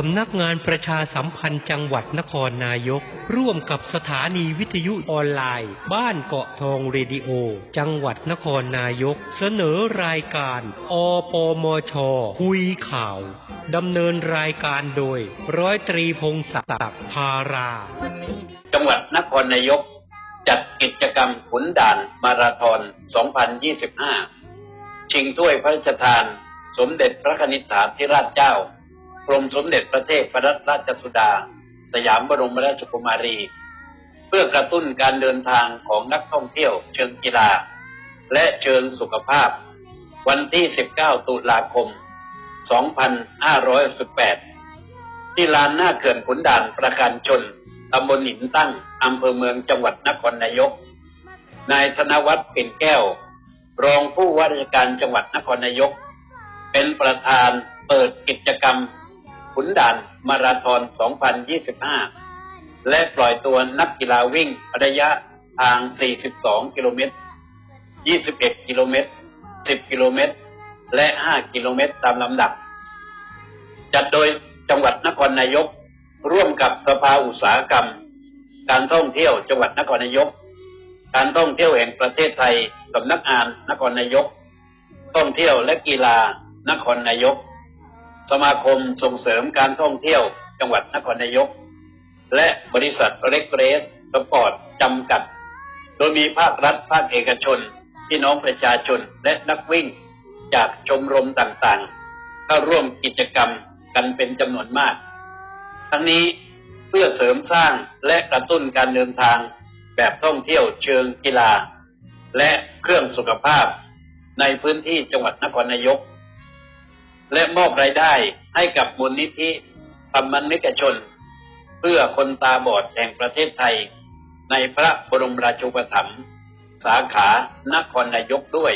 สำนักงานประชาสัมพันธ์จังหวัดนครนายก ร่วมกับสถานีวิทยุออนไลน์ บ้านเกาะทองเรดิโอ จังหวัดนครนายก เสนอรายการอปมช คุยข่าว ดำเนินรายการโดย ร้อยตรีพงศักดิ์พารา จังหวัดนครนายก จัดกิจกรรมขุนด่านมาราธอน 2025 ชิงถ้วยพระราชทาน สมเด็จพระนิธิถาธิราชเจ้า กรมสมเด็จพระเทพรัตนราชสุดา สยามบรมราชกุมารี เพื่อกระตุ้นการเดินทางของนักท่องเที่ยวเชิงกีฬา และเชิงสุขภาพ วันที่ 19 ตุลาคม 2518 ที่ลานหน้าเขื่อนขุนด่านประการชนตำบลหินตั้งอำเภอเมืองจังหวัดนครนายก นายธนวัฒน์ปิ่นแก้ว รองผู้ว่าราชการจังหวัดนครนายก เป็นประธานเปิดกิจกรรม ขุนด่านมาราธอน 2025 และปล่อยตัวนักกีฬาวิ่งระยะทาง 42 กิโลเมตร 21 กิโลเมตร 10 กิโลเมตร และ 5 กิโลเมตรตามลำดับ จัดโดยจังหวัดนครนายก ร่วมกับสภาอุตสาหกรรม การท่องเที่ยวจังหวัดนครนายก การท่องเที่ยวแห่งประเทศไทยสำนักงานนครนายก ท่องเที่ยวและกีฬานครนายก สมาคมส่งเสริมการท่องเที่ยวจังหวัดนครนายก และบริษัทเรกเรสสปอร์ตจำกัด โดยมีภาครัฐภาคเอกชน พี่น้องประชาชนและนักวิ่ง จากชมรมต่างๆ เข้าร่วมกิจกรรมกันเป็นจำนวนมาก ทั้งนี้เพื่อเสริมสร้างและกระตุ้นการเดินทางแบบท่องเที่ยวเชิงกีฬา และเครื่องสุขภาพในพื้นที่จังหวัดนครนายก และมอบรายได้ให้กับมูลนิธิธรรมนิกชน เพื่อคนตาบอดแห่งประเทศไทย ในพระบรมราชูปถัมภ์สาขานครนายกด้วย